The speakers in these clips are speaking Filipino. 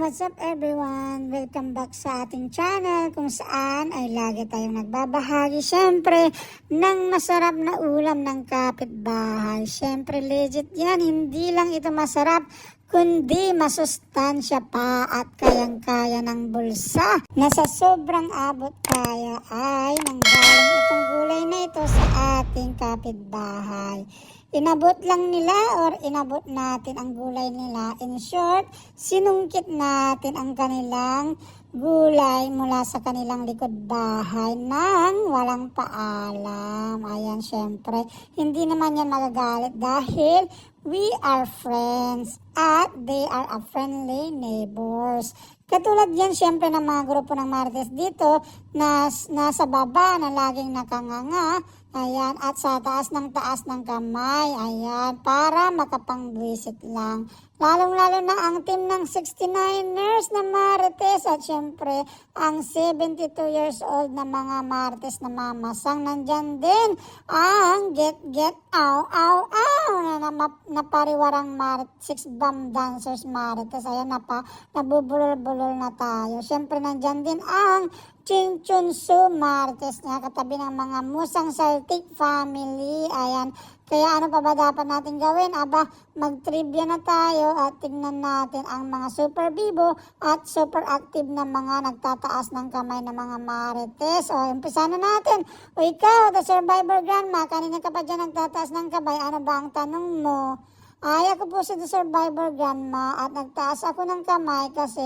What's up everyone? Welcome back sa ating channel kung saan ay lagi tayong nagbabahagi syempre ng masarap na ulam ng kapitbahay. Syempre legit yan, hindi lang ito masarap kundi masustansya pa at kayang-kaya ng bulsa na sa sobrang abot kaya ay nanggaling itong gulay na ito sa ating kapitbahay. Inabot lang nila or inabot natin ang gulay nila. In short, sinungkit natin ang kanilang gulay mula sa kanilang likod bahay nang walang paalam. Ayan, syempre, hindi naman yan magagalit dahil we are friends at they are a friendly neighbors. Katulad yan syempre ng mga grupo ng Marites dito na nasa baba na laging nakanganga. Ayan, at sa taas ng taas ng kamay. Ayan, para makapang-visit lang. Lalong-lalo na ang team ng 69ers na Marites at syempre ang 72 years old na mga Marites na mamasang. Nandyan din ang Get Get Ow Ow Ow na, na napariwarang Marit, six bomb dancers Marites. Ayan, napa, nabubulol-bulol na tayo. Syempre nandyan din ang Chin Chun Su Martes niya katabi ng mga Musang Celtic family. Ayan. Kaya ano pa ba dapat natin gawin? Aba, mag-trivia na tayo at tingnan natin ang mga super bibo at super active na mga nagtataas ng kamay ng mga marites. O, umpisa na natin. O ikaw, the survivor grandma, kanina ka pa dyan nagtataas ng kamay. Ano ba ang tanong mo? Ay, ako po si The Survivor Grandma at nagtaas ako ng kamay kasi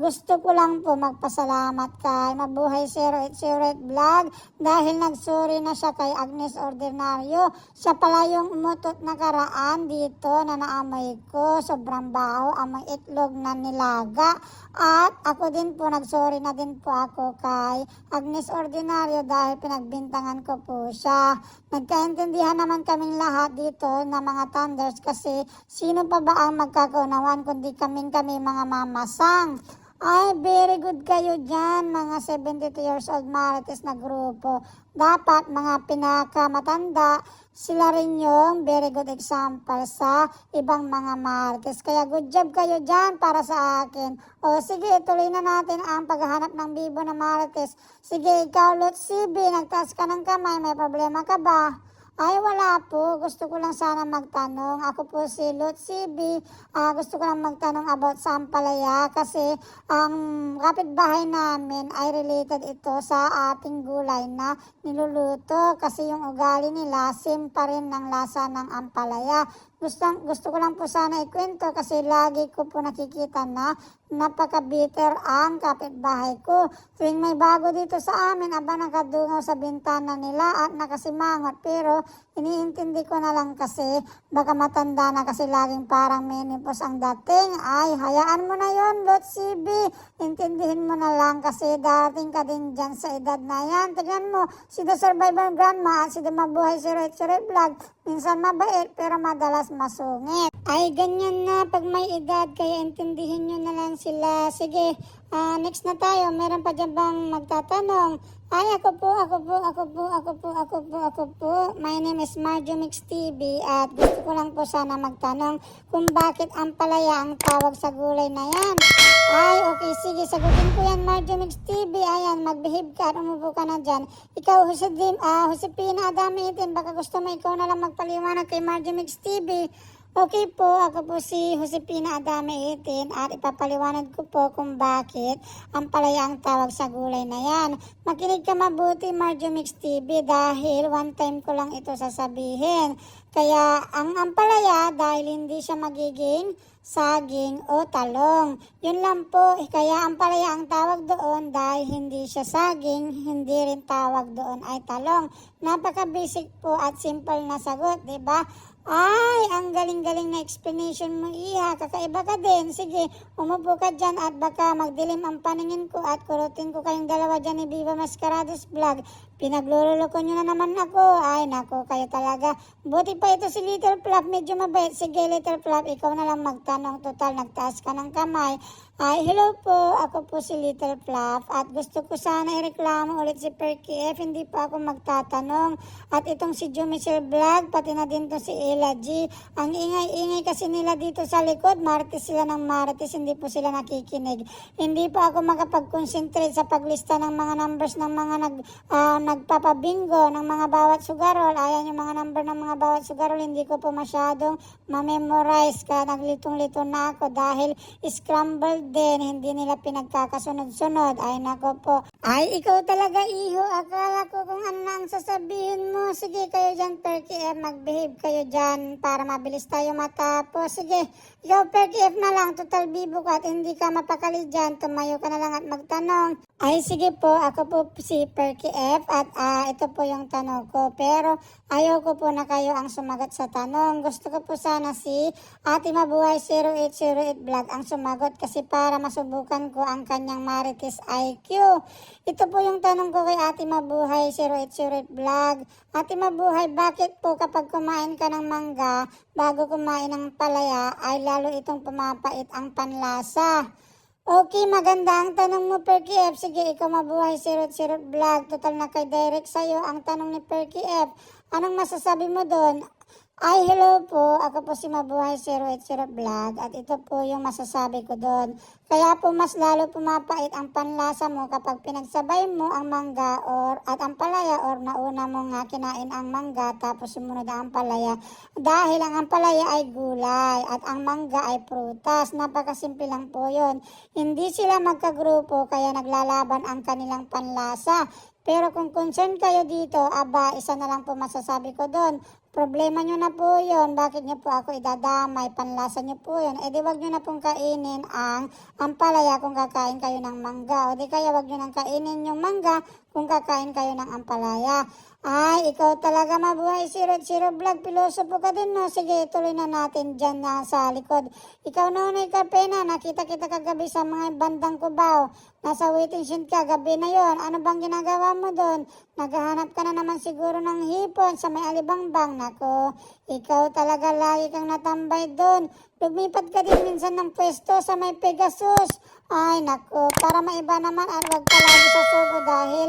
gusto ko lang po magpasalamat kay Mabuhay 0808 Vlog dahil nagsuri na siya kay Agnes Ordinario. Siya pala yung umutot na karaan dito na naamoy ko. Sobrang baho, amoy itlog na nilaga. At ako din po, nagsuri na din po ako kay Agnes Ordinario dahil pinagbintangan ko po siya. Nagkaintindihan naman kaming lahat dito na mga thunders kasi sino pa ba ang magkakaunawan kundi kaming kami mga mamasang. Ay, very good kayo dyan, mga 72 years old marites na grupo. Dapat mga pinakamatanda, sila rin yung very good example sa ibang mga marites. Kaya good job kayo dyan para sa akin. O sige, tuloy na natin ang paghahanap ng bibo na marites. Sige, ikaw, Lot CB, nagtaas ka ng kamay, may problema ka ba? Ay, wala po. Gusto ko lang sana magtanong. Ako po si Lot CB. Ah, gusto ko lang magtanong about sa Ampalaya kasi ang kapitbahay namin ay related ito sa ating gulay na niluluto kasi yung ugali nila same pa rin ng lasa ng Ampalaya. Gusto, gusto ko lang po sana ikwento kasi lagi ko po nakikita na napaka-bitter ang kapitbahay ko. Tuwing may bago dito sa amin, aba nakadungaw sa bintana nila at nakasimangot. Pero iniintindi ko na lang kasi baka matanda na kasi laging parang menopause ang dating. Ay, hayaan mo na yon Lot CB. Intindihin mo na lang kasi dating ka din dyan sa edad na yan. Tignan mo, si The Survivor Grandma at si The Mabuhay si Red Red Vlog. Minsan mabait pero madalas masungit. Ay, ganyan na pag may edad kaya intindihin nyo na lang sila. Sige, ah, next na tayo. Meron pa dyan bang magtatanong? Ay, ako po, ako po, ako po, ako po, ako po, ako po. My name is Marjo Mix TV at gusto ko lang po sana magtanong kung bakit ang palaya ang tawag sa gulay na yan. Ay, okay, sige, sagutin ko yan, Marjo Mix TV. Ayan, magbehave ka at umupo ka na dyan. Ikaw, Josedim, ah, Josepina Adami Itin, baka gusto mo ikaw na lang magpaliwanag kay Marjo Mix TV. Okay po, ako po si Josepina Adame 18 at ipapaliwanag ko po kung bakit ang palaya ang tawag sa gulay na yan. Makinig ka mabuti Marjo Mix TV dahil one time ko lang ito sasabihin. Kaya ang ampalaya dahil hindi siya magiging saging o talong. Yun lang po, kaya ang palaya ang tawag doon dahil hindi siya saging, hindi rin tawag doon ay talong. Napaka-basic po at simple na sagot, di ba? Ay, ang galing-galing na explanation mo, Iha. Kakaiba ka din. Sige, umupo ka dyan at baka magdilim ang paningin ko at kurutin ko kayong dalawa dyan ni Viva Mascarados Vlog. Pinaglululoko nyo na naman ako. Ay, nako, kayo talaga. Buti pa ito si Little Flap. Medyo mabait. Sige, Little Flap, ikaw na lang magtanong. Total, nagtaas ka ng kamay. Ay, hello po. Ako po si Little Fluff at gusto ko sana ireklamo ulit si Perky F. Hindi pa ako magtatanong. At itong si Jumichelle Vlog, pati na din to si Ella G. Ang ingay-ingay kasi nila dito sa likod. Marites sila ng marites, hindi po sila nakikinig. Hindi pa ako makapag-concentrate sa paglista ng mga numbers ng mga nag, ah, nagpapabingo ng mga bawat sugarol. Ayan yung mga number ng mga bawat sugarol. Hindi ko po masyadong ma-memorize ka. Naglitong-lito na ako dahil scrambled din. Hindi nila pinagkakasunod-sunod. Ay nako po. Ay ikaw talaga iho. Akala ko kung ano ang sasabihin mo. Sige kayo dyan Perky F. Mag-behave kayo dyan para mabilis tayo matapos. Sige. Ikaw Perky F na lang. Total bibo ka at hindi ka mapakali dyan. Tumayo ka na lang at magtanong. Ay sige po. Ako po si Perky F. At ah, ito po yung tanong ko. Pero ayaw ko po na kayo ang sumagot sa tanong. Gusto ko po sana si Ate Mabuhay 0808 Vlog ang sumagot kasi para masubukan ko ang kanyang Marites IQ. Ito po yung tanong ko kay Ate Mabuhay 0808 Vlog. Ate Mabuhay, bakit po kapag kumain ka ng mangga bago kumain ng palaya ay lalo itong pumapait ang panlasa? Okay, maganda ang tanong mo, Perky F. Sige, ikaw mabuhay, sirot-sirot vlog. Total na kay direct sa'yo ang tanong ni Perky F. Anong masasabi mo doon? Ay, hello po. Ako po si Mabuhay 080 Vlog at ito po yung masasabi ko doon. Kaya po mas lalo pumapait ang panlasa mo kapag pinagsabay mo ang mangga or at ang palaya or nauna mo nga kinain ang mangga tapos sumunod ang palaya. Dahil ang ampalaya ay gulay at ang mangga ay prutas. Napakasimple lang po yun. Hindi sila magkagrupo kaya naglalaban ang kanilang panlasa. Pero kung concerned kayo dito, aba, isa na lang po masasabi ko doon. Problema nyo na po yun. Bakit nyo po ako idadamay? Panlasa nyo po yun. E di wag nyo na pong kainin ang ampalaya kung kakain kayo ng mangga. O di kaya wag nyo nang kainin yung mangga kung kakain kayo ng ampalaya. Ay, ikaw talaga mabuhay. Zero, zero vlog. Pilosopo ka din, no? Sige, tuloy na natin dyan na sa likod. Ikaw, Nonoy Carpena, nakita kita kagabi sa mga bandang kubaw. Nasa waiting shed ka, gabi na yon. Ano bang ginagawa mo doon? Naghahanap ka na naman siguro ng hipon sa may alibangbang. Nako, ikaw talaga lagi kang natambay doon. Lumipat ka din minsan ng pwesto sa may Pegasus. Ay, nako, para maiba naman at wag ka lagi sa sugo dahil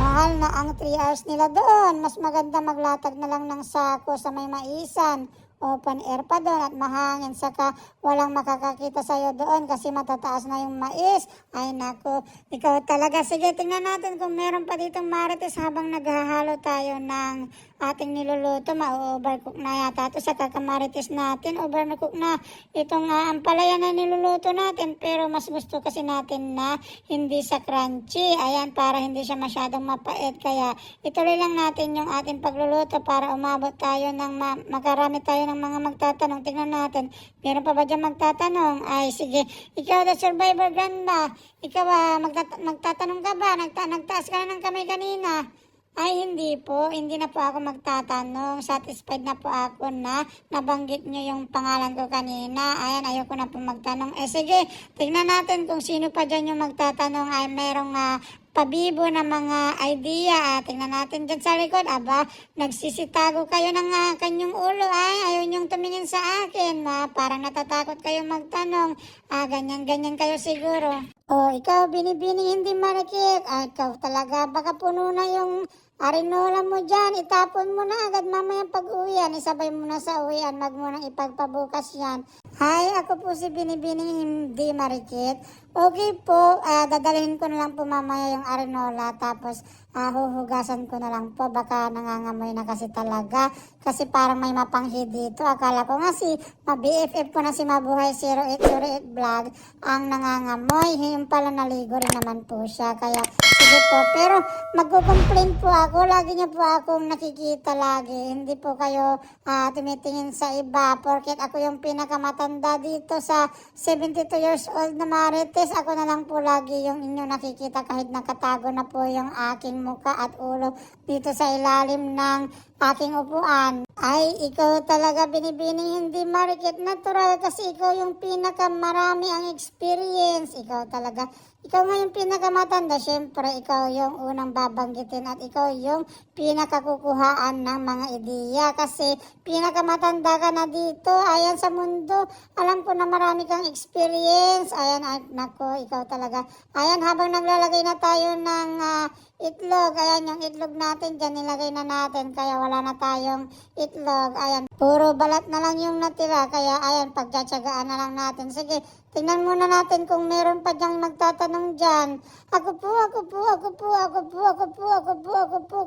mahal na ang 3 hours nila doon. Mas maganda maglatag na lang ng sako sa may maisan. Open air pa doon at mahangin saka walang makakakita sa'yo doon kasi matataas na yung mais. Ay nako, ikaw talaga. Sige, tingnan natin kung meron pa ditong marites habang naghahalo tayo ng ating niluluto. Ma-overcook na yata ito sa kakamarites natin. Overcook na itong uh, ampalaya na niluluto natin pero mas gusto kasi natin na hindi sa crunchy. Ayan, para hindi siya masyadong mapait. Kaya ituloy lang natin yung ating pagluluto para umabot tayo ng ma- makarami tayo ng mga magtatanong. Tingnan natin. Meron pa ba dyan magtatanong? Ay, sige. Ikaw, the survivor ganda. Ikaw, ah, magtat- magtatanong ka ba? Nagta- nagtaas ka na ng kamay kanina. Ay, hindi po. Hindi na po ako magtatanong. Satisfied na po ako na nabanggit nyo yung pangalan ko kanina. Ayan, ayoko na po magtanong. Eh, sige, tignan natin kung sino pa dyan yung magtatanong. Ay, merong ah, pabibo na mga idea. Ah, tingnan natin dyan sa likod. Aba, nagsisitago kayo ng ah, kanyang ulo. Ay, ayaw niyong tumingin sa akin. Ah, parang natatakot kayo magtanong. Ah, ganyan-ganyan kayo siguro. Oh, ikaw, binibining hindi marikit. Ah, ikaw talaga, baka puno na yung arinola mo dyan. Itapon mo na agad mamaya pag uwian. Isabay mo na sa uwian. Mag mo nang ipagpabukas yan. Hi, ako po si Binibining hindi marikit. Okay po, ah, dadalhin ko na lang po mamaya yung arinola. Tapos, ah, huhugasan ko na lang po. Baka nangangamoy na kasi talaga. Kasi parang may mapanghi dito. Akala ko nga si ma-BFF ko na si Mabuhay 0808 Vlog ang nangangamoy. Yung pala naligo rin naman po siya. Kaya sige po. Pero magko-complain po ako. Lagi niyo po akong nakikita lagi. Hindi po kayo ah, tumitingin sa iba. Porket ako yung pinakamatanda dito sa 72 years old na marites. Ako na lang po lagi yung inyo nakikita kahit nakatago na po yung aking muka at ulo dito sa ilalim ng aking upuan. Ay, ikaw talaga binibining hindi marikit natural kasi ikaw yung pinakamarami ang experience. Ikaw talaga ikaw nga yung pinakamatanda, syempre ikaw yung unang babanggitin at ikaw yung pinakakukuhaan ng mga ideya kasi pinakamatanda ka na dito ayan sa mundo. Alam ko na marami kang experience. Ayan ay, nako ikaw talaga. Ayan habang naglalagay na tayo ng uh, itlog ayan yung itlog natin dyan nilagay na natin kaya wala na tayong itlog. Ayan puro balat na lang yung natira kaya ayan pagtsatsagaan na lang natin. Sige Tingnan muna natin kung meron pa diyang nagtatanong dyan. Ako po, ako po, ako po, ako po, ako po, ako po, ako po.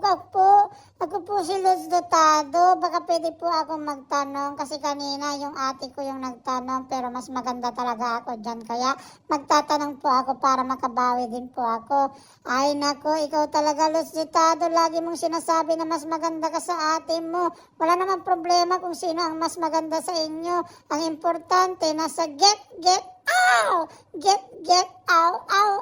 Dotado. Baka pwede po ako magtanong kasi kanina yung ate ko yung nagtanong pero mas maganda talaga ako dyan. Kaya magtatanong po ako para makabawi din po ako. Ay nako, ikaw talaga Luz Dotado. Lagi mong sinasabi na mas maganda ka sa ate mo. Wala namang problema kung sino ang mas maganda sa inyo. Ang importante, nasa get, get, ow! Get, get, ow, ow!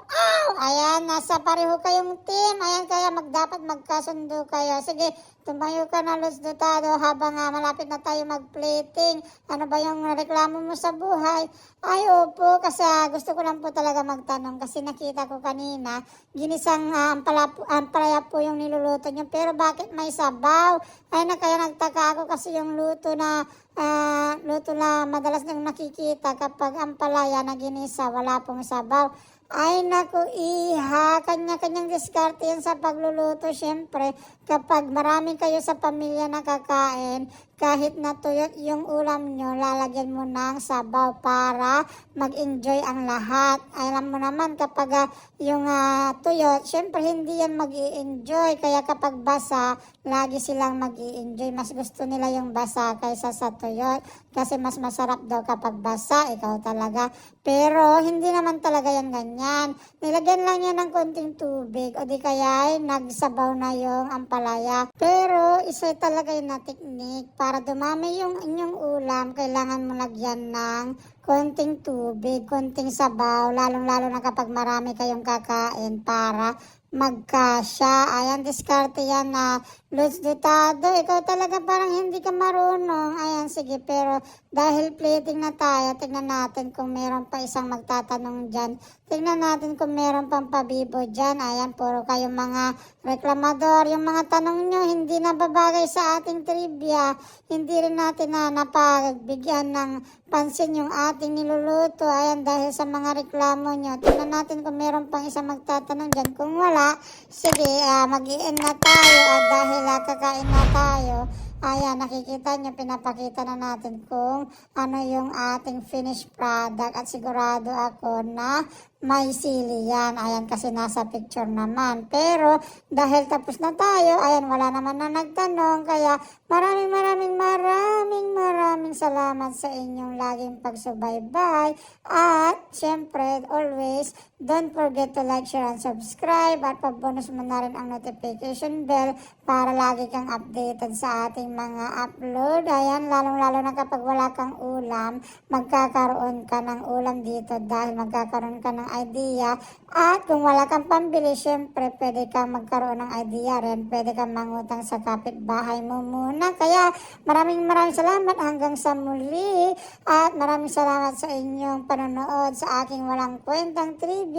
Ayan, nasa pareho kayong team. Ayan, kaya magdapat magkasundo kayo. Sige, tumayo ka na, Luz Dotado, habang ah, malapit na tayo mag-plating. Ano ba yung reklamo mo sa buhay? Ay, opo, kasi ah, gusto ko lang po talaga magtanong kasi nakita ko kanina, ginisang uh, ampala, po- ampalaya po yung niluluto niyo. Pero bakit may sabaw? Ay, na kaya nagtaka ako kasi yung luto na ah, luto na madalas nang nakikita kapag ampalaya na ginisa, wala pong sabaw. Ay naku iha, kanya-kanyang diskarte yan sa pagluluto. Siyempre, kapag marami kayo sa pamilya na kakain, kahit natuyot yung ulam nyo, lalagyan mo ng sabaw para mag-enjoy ang lahat. Alam mo naman kapag ah, yung ah, tuyot, syempre hindi yan mag enjoy Kaya kapag basa, lagi silang mag enjoy Mas gusto nila yung basa kaysa sa tuyot. Kasi mas masarap daw kapag basa, ikaw talaga. Pero hindi naman talaga yan ganyan. Nilagyan lang yan ng konting tubig o di kaya ay nagsabaw na yung ampalaya. Pero isa talaga yun na teknik. Para dumami yung inyong ulam, kailangan mo lagyan ng konting tubig, konting sabaw, lalong-lalo na kapag marami kayong kakain para magkasya. Ayan, diskarte yan na Luz Dutado. Ikaw talaga parang hindi ka marunong. Ayan, sige. Pero dahil plating na tayo, tignan natin kung meron pa isang magtatanong dyan. Tignan natin kung meron pang pabibo dyan. Ayan, puro kayong mga reklamador. Yung mga tanong nyo, hindi na babagay sa ating trivia. Hindi rin natin na napagbigyan ng pansin yung ating niluluto. Ayan, dahil sa mga reklamo nyo. Tignan natin kung meron pang isang magtatanong dyan. Kung wala, sige, uh, mag na tayo. At dahil ah, kakain na tayo, Ayan, nakikita nyo, pinapakita na natin kung ano yung ating finished product at sigurado ako na may sili yan. Ayan, kasi nasa picture naman. Pero dahil tapos na tayo, ayan, wala naman na nagtanong. Kaya maraming maraming maraming maraming salamat sa inyong laging pagsubaybay. At syempre, always, don't forget to like, share, and subscribe. At pabonus mo na rin ang notification bell para lagi kang updated sa ating mga upload. Ayan, lalong-lalo na kapag wala kang ulam, magkakaroon ka ng ulam dito dahil magkakaroon ka ng idea. At kung wala kang pambili, syempre, pwede kang magkaroon ng idea rin. Pwede kang mangutang sa kapitbahay mo muna. Kaya maraming maraming salamat hanggang sa muli. At maraming salamat sa inyong panonood sa aking walang kwentang trivia,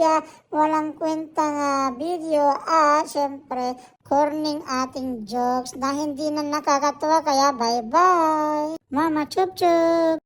walang kwentang ah, video. At syempre, corning ating jokes na hindi na nakakatuwa. Kaya bye-bye! Mama, chup chup!